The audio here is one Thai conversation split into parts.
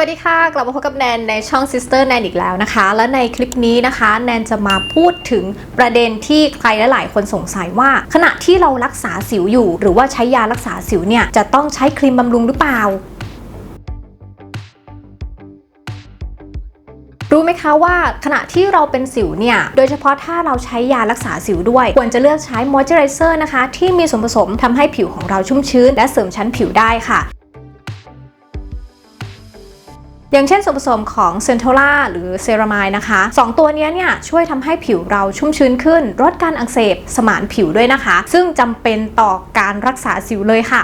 วัสดีค่ะ กลับมาพบกับแนนในช่อง Sister แนนอีกแล้วนะคะ และในคลิปนี้นะคะ แนนจะมาพูดถึงประเด็นที่ใครหลายๆคนสงสัยว่า ขณะที่เรารักษาสิวอยู่ หรือว่าใช้ยารักษาสิวเนี่ย จะต้องใช้ครีมบำรุงหรือเปล่ารู้ไหมคะว่าขณะที่เราเป็นสิวเนี่ย โดยเฉพาะถ้าเราใช้ยารักษาสิวด้วย ควรจะเลือกใช้มอยเจอไรเซอร์นะคะ ที่มีส่วนผสมทำให้ผิวของเราชุ่มชื้น และเสริมชั้นผิวได้ค่ะ อย่างเช่นส่วนผสมของเซนโทล่าหรือเซรามายนะคะ 2 ตัวนี้เนี่ยช่วยทำให้ผิวเราชุ่มชื้นขึ้นลดการอักเสบสมานผิวด้วยนะคะ ซึ่งจำเป็นต่อการรักษาสิวเลยค่ะ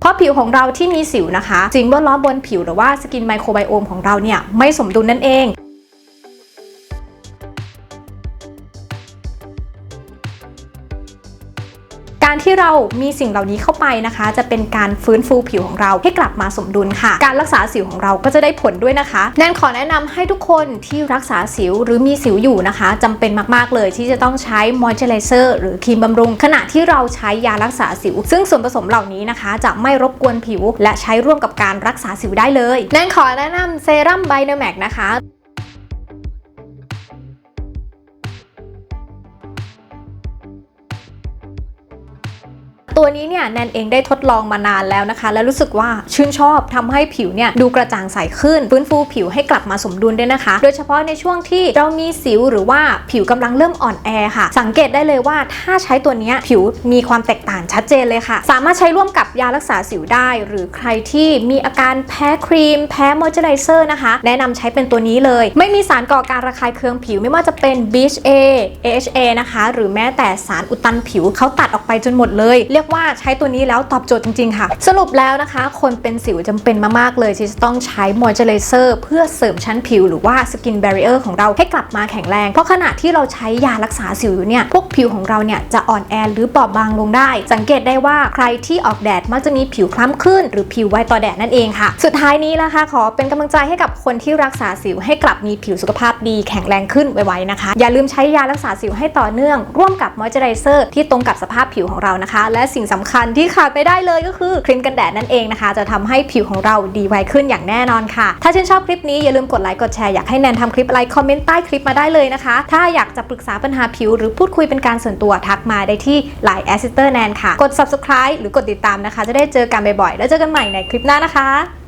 เพราะผิวของเราที่มีสิวนะคะสิ่งแวดล้อมบนผิวหรือว่าสกินไมโครไบโอมของเราเนี่ยไม่สมดุลนั่นเอง การที่เรามีสิ่งเหล่านี้เข้าไปนะคะ จะเป็นการฟื้นฟูผิวของเราให้กลับมาสมดุลค่ะ การรักษาสิวของเราก็จะได้ผลด้วยนะคะ แนนขอแนะนำให้ทุกคนที่รักษาสิวหรือมีสิวอยู่นะคะจำเป็นมากๆเลยที่จะต้องใช้มอยเจอร์ไรเซอร์หรือครีมบำรุง ขณะที่เราใช้ยารักษาสิว ซึ่งส่วนผสมเหล่านี้นะคะ จะไม่รบกวนผิว และใช้ร่วมกับการรักษาสิวได้เลย แนนขอแนะนำเซรั่มไบเนอร์แมกนะคะ ตัวนี้เนี่ยแนนเองได้ทดลองมานานแล้วนะคะ และรู้สึกว่าชื่นชอบทำให้ผิวเนี่ยดูกระจ่างใสขึ้นฟื้นฟูผิวให้กลับมาสมดุลด้วยนะคะ โดยเฉพาะในช่วงที่เรามีสิวหรือว่าผิวกำลังเริ่มอ่อนแอค่ะ สังเกตได้เลยว่าถ้าใช้ตัวนี้ผิวมีความแตกต่างชัดเจนเลยค่ะ สามารถใช้ร่วมกับยารักษาสิวได้ หรือใครที่มีอาการแพ้ครีม แพ้มอยเจอไรเซอร์นะคะ แนะนำใช้เป็นตัวนี้เลย ไม่มีสารก่อการระคายเคืองผิวไม่ว่าจะเป็น BHA AHA นะคะ หรือแม้แต่สารอุดตันผิวเขาตัดออกไปจนหมดเลย เรียกว่าใช้ตัวนี้แล้วตอบโจทย์จริงๆค่ะ สรุปแล้วนะคะ คนเป็นสิวจำเป็นมากๆเลยที่จะต้องใช้มอยเจอไรเซอร์เพื่อเสริมชั้นผิวหรือว่าสกิน b บ r ร i เออร์ของเราให้กลับมาแข็งแรง เพราะขณะที่เราใช้ยารักษาสิวอยู่เนี่ย พวกผิวของเราเนี่ยจะอ่อนแอหรือบาบบางลงได้ สังเกตได้ว่าใครที่ออกแดดมักจะมีผิวคล้ำขึ้น หรือผิวไวต่อแดดนั่นเองค่ะ สุดท้ายนี้นะคะ ขอเป็นกำลังใจให้กับคนที่รักษาสิวให้กลับมีผิวสุขภาพดีแข็งแรงขึ้นไวๆนะคะ อย่าลืมใช้ยารักษาสิวให้ต่อเนื่อง ร่วมกับมอยเจอไรเซอร์ที่ตรงกับสภาพผิวของเรานะคะ และสิ่งสำคัญที่ขาดไปได้เลยก็คือครีมกันแดดนั่นเองนะคะ จะทำให้ผิวของเราดีไวขึ้นอย่างแน่นอนค่ะ ถ้าชื่นชอบคลิปนี้อย่าลืมกดไลค์กดแชร์อยากให้แนนทำคลิปอะไรคอมเมนต์ใต้คลิปมาได้เลยนะคะ ถ้าอยากจะปรึกษาปัญหาผิว หรือพูดคุยเป็นการส่วนตัวทักมาได้ที่ไลน์แอสซิเตอร์แนนค่ะ กด subscribe หรือกดติดตามนะคะ จะได้เจอกันบ่อยๆแล้วเจอกันใหม่ในคลิปหน้านะคะ